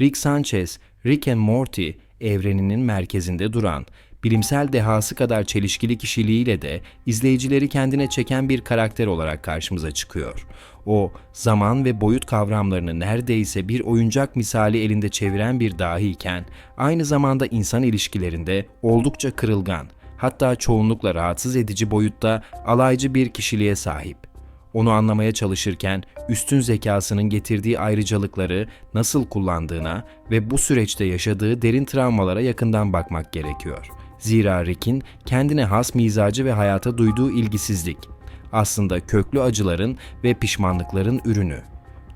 Rick Sanchez, Rick and Morty evreninin merkezinde duran, bilimsel dehası kadar çelişkili kişiliğiyle de izleyicileri kendine çeken bir karakter olarak karşımıza çıkıyor. O, zaman ve boyut kavramlarını neredeyse bir oyuncak misali elinde çeviren bir dahiyken, aynı zamanda insan ilişkilerinde oldukça kırılgan, hatta çoğunlukla rahatsız edici boyutta alaycı bir kişiliğe sahip. Onu anlamaya çalışırken üstün zekasının getirdiği ayrıcalıkları nasıl kullandığına ve bu süreçte yaşadığı derin travmalara yakından bakmak gerekiyor. Zira Rick'in kendine has mizacı ve hayata duyduğu ilgisizlik aslında köklü acıların ve pişmanlıkların ürünü.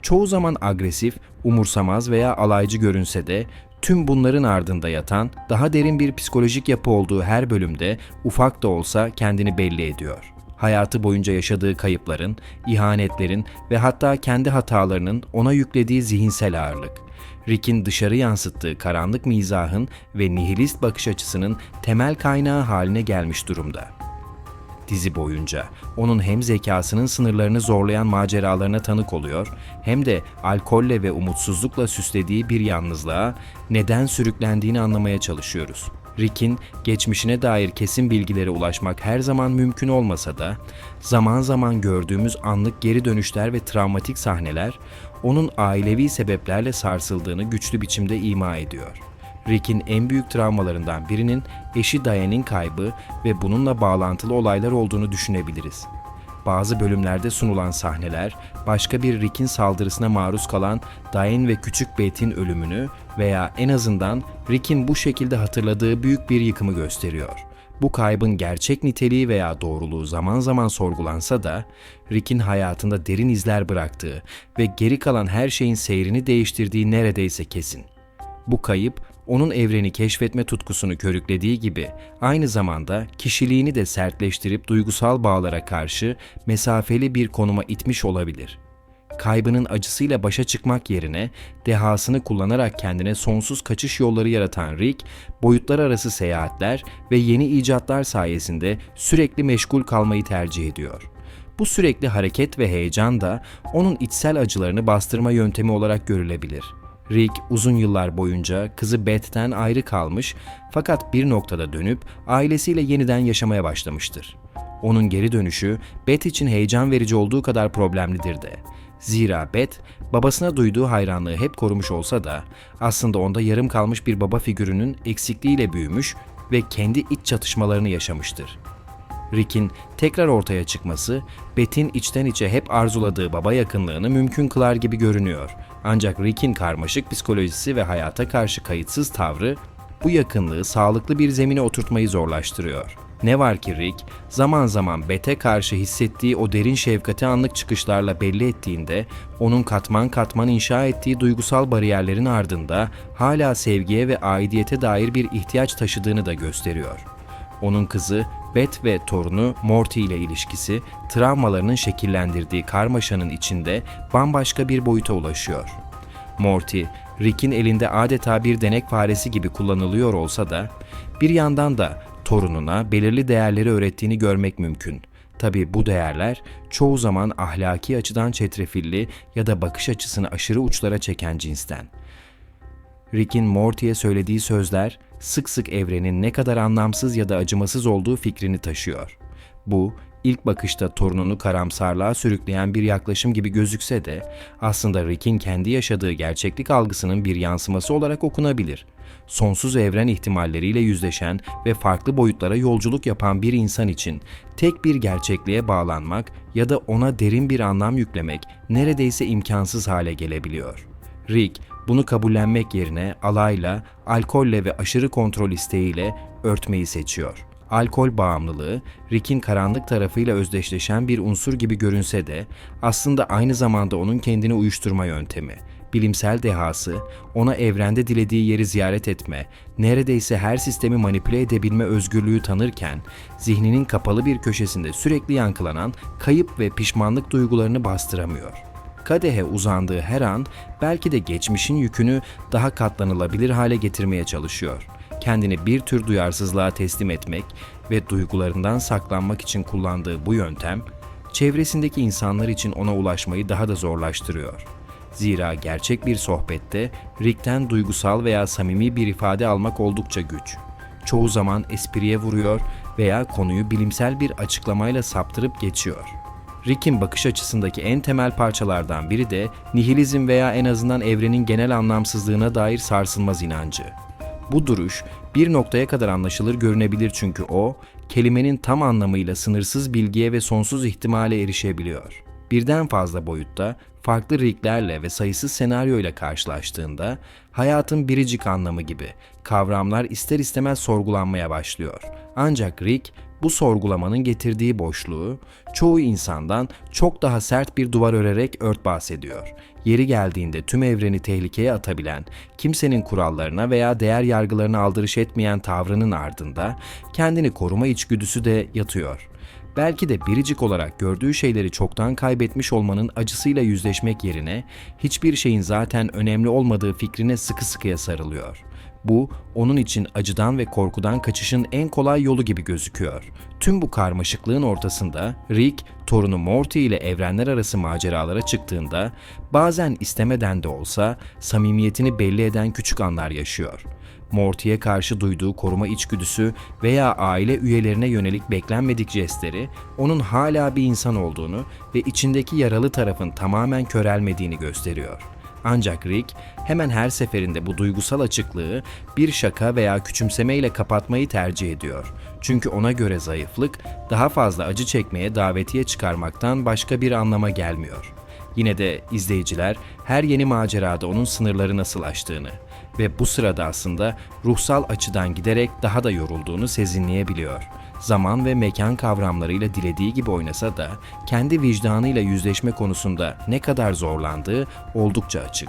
Çoğu zaman agresif, umursamaz veya alaycı görünse de tüm bunların ardında yatan daha derin bir psikolojik yapı olduğu her bölümde ufak da olsa kendini belli ediyor hayatı boyunca yaşadığı kayıpların, ihanetlerin ve hatta kendi hatalarının ona yüklediği zihinsel ağırlık. Rick'in dışarı yansıttığı karanlık mizahın ve nihilist bakış açısının temel kaynağı haline gelmiş durumda. Dizi boyunca onun hem zekasının sınırlarını zorlayan maceralarına tanık oluyor, hem de alkolle ve umutsuzlukla süslediği bir yalnızlığa neden sürüklendiğini anlamaya çalışıyoruz. Rick'in geçmişine dair kesin bilgilere ulaşmak her zaman mümkün olmasa da, zaman zaman gördüğümüz anlık geri dönüşler ve travmatik sahneler, onun ailevi sebeplerle sarsıldığını güçlü biçimde ima ediyor. Rick'in en büyük travmalarından birinin eşi Diane'in kaybı ve bununla bağlantılı olaylar olduğunu düşünebiliriz. Bazı bölümlerde sunulan sahneler, başka bir Rick'in saldırısına maruz kalan Diane ve küçük Beth'in ölümünü veya en azından Rick'in bu şekilde hatırladığı büyük bir yıkımı gösteriyor. Bu kaybın gerçek niteliği veya doğruluğu zaman zaman sorgulansa da, Rick'in hayatında derin izler bıraktığı ve geri kalan her şeyin seyrini değiştirdiği neredeyse kesin. Bu kayıp onun evreni keşfetme tutkusunu körüklediği gibi aynı zamanda kişiliğini de sertleştirip duygusal bağlara karşı mesafeli bir konuma itmiş olabilir. Kaybının acısıyla başa çıkmak yerine dehasını kullanarak kendine sonsuz kaçış yolları yaratan Rick, boyutlar arası seyahatler ve yeni icatlar sayesinde sürekli meşgul kalmayı tercih ediyor. Bu sürekli hareket ve heyecan da onun içsel acılarını bastırma yöntemi olarak görülebilir. Rick uzun yıllar boyunca kızı Beth'ten ayrı kalmış fakat bir noktada dönüp ailesiyle yeniden yaşamaya başlamıştır. Onun geri dönüşü Beth için heyecan verici olduğu kadar problemlidir de. Zira Beth, babasına duyduğu hayranlığı hep korumuş olsa da aslında onda yarım kalmış bir baba figürünün eksikliğiyle büyümüş ve kendi iç çatışmalarını yaşamıştır. Rick'in tekrar ortaya çıkması, Beth'in içten içe hep arzuladığı baba yakınlığını mümkün kılar gibi görünüyor. Ancak Rick'in karmaşık psikolojisi ve hayata karşı kayıtsız tavrı bu yakınlığı sağlıklı bir zemine oturtmayı zorlaştırıyor. Ne var ki Rick, zaman zaman Beth'e karşı hissettiği o derin şefkati anlık çıkışlarla belli ettiğinde, onun katman katman inşa ettiği duygusal bariyerlerin ardında hala sevgiye ve aidiyete dair bir ihtiyaç taşıdığını da gösteriyor. Onun kızı Beth ve torunu Morty ile ilişkisi, travmalarının şekillendirdiği karmaşanın içinde bambaşka bir boyuta ulaşıyor. Morty, Rick'in elinde adeta bir denek faresi gibi kullanılıyor olsa da, bir yandan da torununa belirli değerleri öğrettiğini görmek mümkün. Tabi bu değerler çoğu zaman ahlaki açıdan çetrefilli ya da bakış açısını aşırı uçlara çeken cinsten. Rick'in Morty'ye söylediği sözler sık sık evrenin ne kadar anlamsız ya da acımasız olduğu fikrini taşıyor. Bu, ilk bakışta torununu karamsarlığa sürükleyen bir yaklaşım gibi gözükse de aslında Rick'in kendi yaşadığı gerçeklik algısının bir yansıması olarak okunabilir. Sonsuz evren ihtimalleriyle yüzleşen ve farklı boyutlara yolculuk yapan bir insan için tek bir gerçekliğe bağlanmak ya da ona derin bir anlam yüklemek neredeyse imkansız hale gelebiliyor. Rick, bunu kabullenmek yerine alayla, alkolle ve aşırı kontrol isteğiyle örtmeyi seçiyor. Alkol bağımlılığı, Rick'in karanlık tarafıyla özdeşleşen bir unsur gibi görünse de aslında aynı zamanda onun kendini uyuşturma yöntemi. Bilimsel dehası, ona evrende dilediği yeri ziyaret etme, neredeyse her sistemi manipüle edebilme özgürlüğü tanırken, zihninin kapalı bir köşesinde sürekli yankılanan kayıp ve pişmanlık duygularını bastıramıyor.'' Kadehe uzandığı her an belki de geçmişin yükünü daha katlanılabilir hale getirmeye çalışıyor. Kendini bir tür duyarsızlığa teslim etmek ve duygularından saklanmak için kullandığı bu yöntem, çevresindeki insanlar için ona ulaşmayı daha da zorlaştırıyor. Zira gerçek bir sohbette Rick'ten duygusal veya samimi bir ifade almak oldukça güç. Çoğu zaman espriye vuruyor veya konuyu bilimsel bir açıklamayla saptırıp geçiyor. Rick'in bakış açısındaki en temel parçalardan biri de nihilizm veya en azından evrenin genel anlamsızlığına dair sarsılmaz inancı. Bu duruş bir noktaya kadar anlaşılır görünebilir çünkü o, kelimenin tam anlamıyla sınırsız bilgiye ve sonsuz ihtimale erişebiliyor. Birden fazla boyutta, farklı ricklerle ve sayısız senaryoyla karşılaştığında, hayatın biricik anlamı gibi kavramlar ister istemez sorgulanmaya başlıyor. Ancak Rick, bu sorgulamanın getirdiği boşluğu çoğu insandan çok daha sert bir duvar örerek örtbas ediyor. Yeri geldiğinde tüm evreni tehlikeye atabilen, kimsenin kurallarına veya değer yargılarına aldırış etmeyen tavrının ardında kendini koruma içgüdüsü de yatıyor. Belki de biricik olarak gördüğü şeyleri çoktan kaybetmiş olmanın acısıyla yüzleşmek yerine hiçbir şeyin zaten önemli olmadığı fikrine sıkı sıkıya sarılıyor. Bu, onun için acıdan ve korkudan kaçışın en kolay yolu gibi gözüküyor. Tüm bu karmaşıklığın ortasında Rick, torunu Morty ile evrenler arası maceralara çıktığında bazen istemeden de olsa samimiyetini belli eden küçük anlar yaşıyor. Morty'ye karşı duyduğu koruma içgüdüsü veya aile üyelerine yönelik beklenmedik jestleri onun hala bir insan olduğunu ve içindeki yaralı tarafın tamamen körelmediğini gösteriyor. Ancak Rick hemen her seferinde bu duygusal açıklığı bir şaka veya küçümsemeyle kapatmayı tercih ediyor. Çünkü ona göre zayıflık daha fazla acı çekmeye davetiye çıkarmaktan başka bir anlama gelmiyor. Yine de izleyiciler her yeni macerada onun sınırları nasıl aştığını ve bu sırada aslında ruhsal açıdan giderek daha da yorulduğunu sezinleyebiliyor. Zaman ve mekan kavramlarıyla dilediği gibi oynasa da kendi vicdanıyla yüzleşme konusunda ne kadar zorlandığı oldukça açık.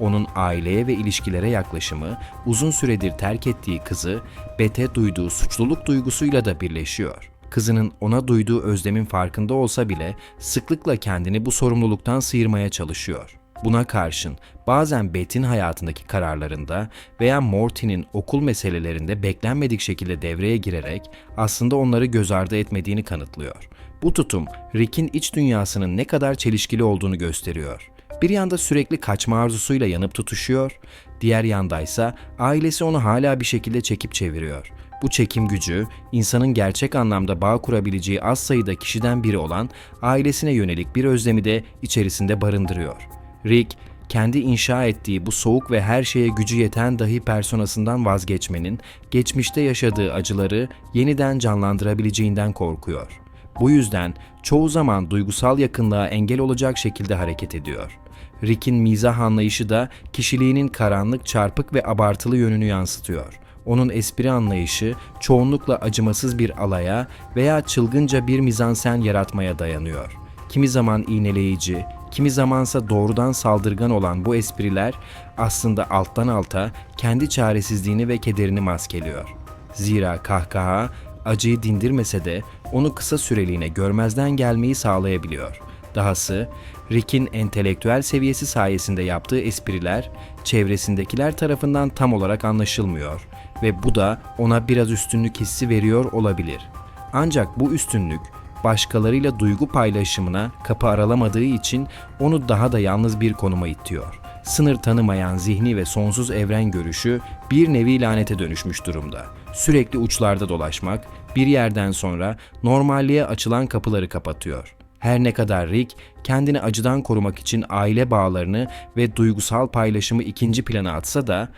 Onun aileye ve ilişkilere yaklaşımı uzun süredir terk ettiği kızı Bete duyduğu suçluluk duygusuyla da birleşiyor. Kızının ona duyduğu özlemin farkında olsa bile sıklıkla kendini bu sorumluluktan sıyırmaya çalışıyor. Buna karşın bazen Beth'in hayatındaki kararlarında veya Morty'nin okul meselelerinde beklenmedik şekilde devreye girerek aslında onları göz ardı etmediğini kanıtlıyor. Bu tutum Rick'in iç dünyasının ne kadar çelişkili olduğunu gösteriyor. Bir yanda sürekli kaçma arzusuyla yanıp tutuşuyor, diğer yandaysa ailesi onu hala bir şekilde çekip çeviriyor. Bu çekim gücü, insanın gerçek anlamda bağ kurabileceği az sayıda kişiden biri olan ailesine yönelik bir özlemi de içerisinde barındırıyor. Rick, kendi inşa ettiği bu soğuk ve her şeye gücü yeten dahi personasından vazgeçmenin, geçmişte yaşadığı acıları yeniden canlandırabileceğinden korkuyor. Bu yüzden çoğu zaman duygusal yakınlığa engel olacak şekilde hareket ediyor. Rick'in mizah anlayışı da kişiliğinin karanlık, çarpık ve abartılı yönünü yansıtıyor. Onun espri anlayışı çoğunlukla acımasız bir alaya veya çılgınca bir mizansen yaratmaya dayanıyor. Kimi zaman iğneleyici, kimi zamansa doğrudan saldırgan olan bu espriler aslında alttan alta kendi çaresizliğini ve kederini maskeliyor. Zira kahkaha acıyı dindirmese de onu kısa süreliğine görmezden gelmeyi sağlayabiliyor. Dahası Rick'in entelektüel seviyesi sayesinde yaptığı espriler çevresindekiler tarafından tam olarak anlaşılmıyor ve bu da ona biraz üstünlük hissi veriyor olabilir. Ancak bu üstünlük başkalarıyla duygu paylaşımına kapı aralamadığı için onu daha da yalnız bir konuma itiyor. Sınır tanımayan zihni ve sonsuz evren görüşü bir nevi lanete dönüşmüş durumda. Sürekli uçlarda dolaşmak bir yerden sonra normalliğe açılan kapıları kapatıyor. Her ne kadar Rick kendini acıdan korumak için aile bağlarını ve duygusal paylaşımı ikinci plana atsa da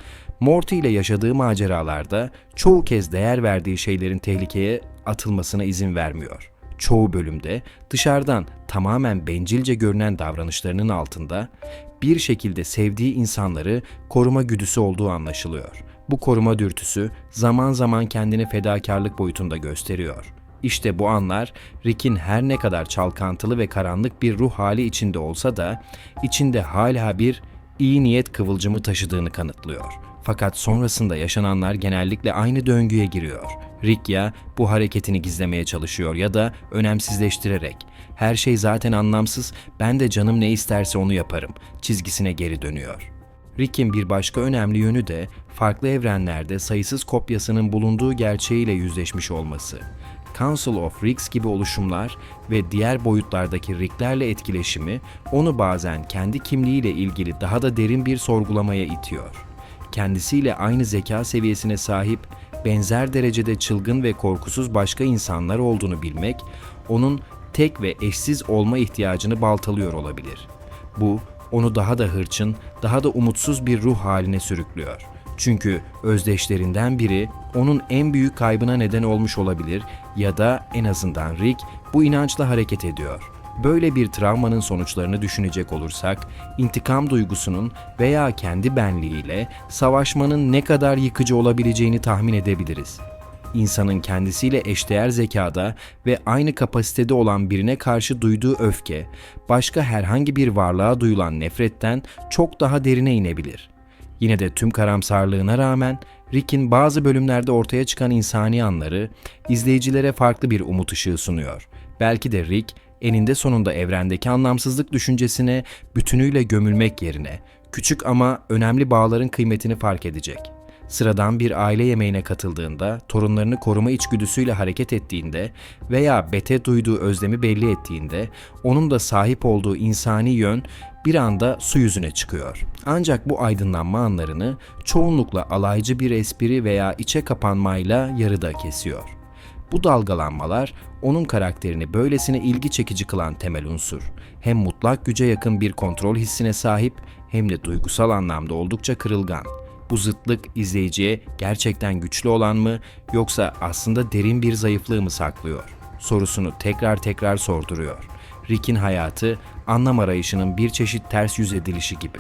Morty ile yaşadığı maceralarda çoğu kez değer verdiği şeylerin tehlikeye atılmasına izin vermiyor. Çoğu bölümde dışarıdan tamamen bencilce görünen davranışlarının altında bir şekilde sevdiği insanları koruma güdüsü olduğu anlaşılıyor. Bu koruma dürtüsü zaman zaman kendini fedakarlık boyutunda gösteriyor. İşte bu anlar Rick'in her ne kadar çalkantılı ve karanlık bir ruh hali içinde olsa da içinde hala bir iyi niyet kıvılcımı taşıdığını kanıtlıyor. Fakat sonrasında yaşananlar genellikle aynı döngüye giriyor. Rick ya bu hareketini gizlemeye çalışıyor ya da önemsizleştirerek her şey zaten anlamsız ben de canım ne isterse onu yaparım çizgisine geri dönüyor. Rick'in bir başka önemli yönü de farklı evrenlerde sayısız kopyasının bulunduğu gerçeğiyle yüzleşmiş olması. Council of Ricks gibi oluşumlar ve diğer boyutlardaki Rick'lerle etkileşimi onu bazen kendi kimliğiyle ilgili daha da derin bir sorgulamaya itiyor. Kendisiyle aynı zeka seviyesine sahip, benzer derecede çılgın ve korkusuz başka insanlar olduğunu bilmek, onun tek ve eşsiz olma ihtiyacını baltalıyor olabilir. Bu, onu daha da hırçın, daha da umutsuz bir ruh haline sürüklüyor. Çünkü özdeşlerinden biri onun en büyük kaybına neden olmuş olabilir ya da en azından Rick bu inançla hareket ediyor. Böyle bir travmanın sonuçlarını düşünecek olursak, intikam duygusunun veya kendi benliğiyle savaşmanın ne kadar yıkıcı olabileceğini tahmin edebiliriz. İnsanın kendisiyle eşdeğer zekada ve aynı kapasitede olan birine karşı duyduğu öfke, başka herhangi bir varlığa duyulan nefretten çok daha derine inebilir. Yine de tüm karamsarlığına rağmen Rick'in bazı bölümlerde ortaya çıkan insani anları izleyicilere farklı bir umut ışığı sunuyor. Belki de Rick eninde sonunda evrendeki anlamsızlık düşüncesine bütünüyle gömülmek yerine küçük ama önemli bağların kıymetini fark edecek. Sıradan bir aile yemeğine katıldığında, torunlarını koruma içgüdüsüyle hareket ettiğinde veya Bete duyduğu özlemi belli ettiğinde, onun da sahip olduğu insani yön bir anda su yüzüne çıkıyor. Ancak bu aydınlanma anlarını çoğunlukla alaycı bir espri veya içe kapanmayla yarıda kesiyor. Bu dalgalanmalar onun karakterini böylesine ilgi çekici kılan temel unsur. Hem mutlak güce yakın bir kontrol hissine sahip hem de duygusal anlamda oldukça kırılgan. Bu zıtlık izleyiciye gerçekten güçlü olan mı yoksa aslında derin bir zayıflığı mı saklıyor? Sorusunu tekrar tekrar sorduruyor. Rick'in hayatı anlam arayışının bir çeşit ters yüz edilişi gibi.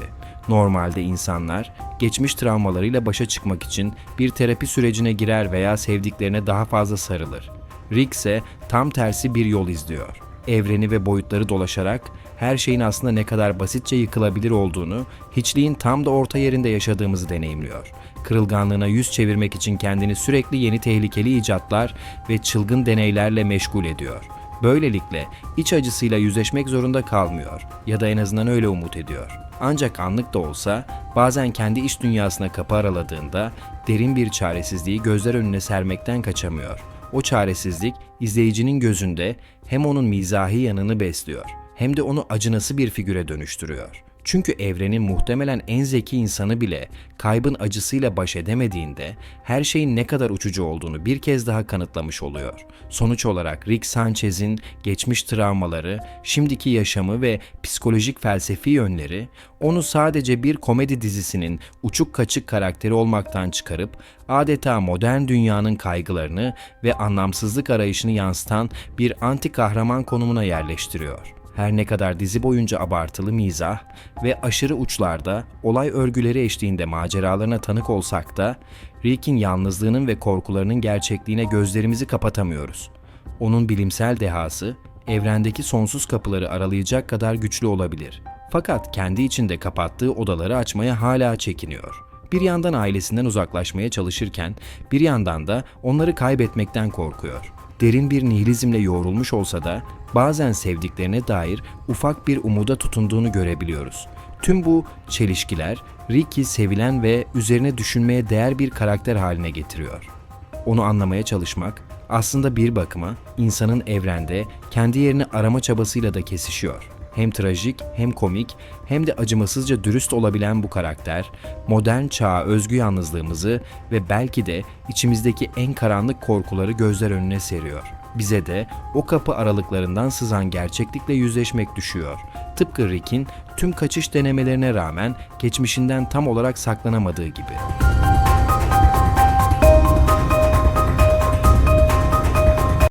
Normalde insanlar geçmiş travmalarıyla başa çıkmak için bir terapi sürecine girer veya sevdiklerine daha fazla sarılır. Rick ise tam tersi bir yol izliyor. Evreni ve boyutları dolaşarak her şeyin aslında ne kadar basitçe yıkılabilir olduğunu, hiçliğin tam da orta yerinde yaşadığımızı deneyimliyor. Kırılganlığına yüz çevirmek için kendini sürekli yeni tehlikeli icatlar ve çılgın deneylerle meşgul ediyor. Böylelikle iç acısıyla yüzleşmek zorunda kalmıyor ya da en azından öyle umut ediyor. Ancak anlık da olsa bazen kendi iç dünyasına kapı araladığında derin bir çaresizliği gözler önüne sermekten kaçamıyor. O çaresizlik izleyicinin gözünde hem onun mizahi yanını besliyor hem de onu acınası bir figüre dönüştürüyor. Çünkü evrenin muhtemelen en zeki insanı bile kaybın acısıyla baş edemediğinde her şeyin ne kadar uçucu olduğunu bir kez daha kanıtlamış oluyor. Sonuç olarak Rick Sanchez'in geçmiş travmaları, şimdiki yaşamı ve psikolojik felsefi yönleri onu sadece bir komedi dizisinin uçuk kaçık karakteri olmaktan çıkarıp adeta modern dünyanın kaygılarını ve anlamsızlık arayışını yansıtan bir anti kahraman konumuna yerleştiriyor. Her ne kadar dizi boyunca abartılı mizah ve aşırı uçlarda olay örgüleri eşliğinde maceralarına tanık olsak da Rick'in yalnızlığının ve korkularının gerçekliğine gözlerimizi kapatamıyoruz. Onun bilimsel dehası evrendeki sonsuz kapıları aralayacak kadar güçlü olabilir. Fakat kendi içinde kapattığı odaları açmaya hala çekiniyor. Bir yandan ailesinden uzaklaşmaya çalışırken bir yandan da onları kaybetmekten korkuyor derin bir nihilizmle yoğrulmuş olsa da bazen sevdiklerine dair ufak bir umuda tutunduğunu görebiliyoruz. Tüm bu çelişkiler Ricky sevilen ve üzerine düşünmeye değer bir karakter haline getiriyor. Onu anlamaya çalışmak aslında bir bakıma insanın evrende kendi yerini arama çabasıyla da kesişiyor. Hem trajik hem komik hem de acımasızca dürüst olabilen bu karakter, modern çağa özgü yalnızlığımızı ve belki de içimizdeki en karanlık korkuları gözler önüne seriyor. Bize de o kapı aralıklarından sızan gerçeklikle yüzleşmek düşüyor. Tıpkı Rick'in tüm kaçış denemelerine rağmen geçmişinden tam olarak saklanamadığı gibi.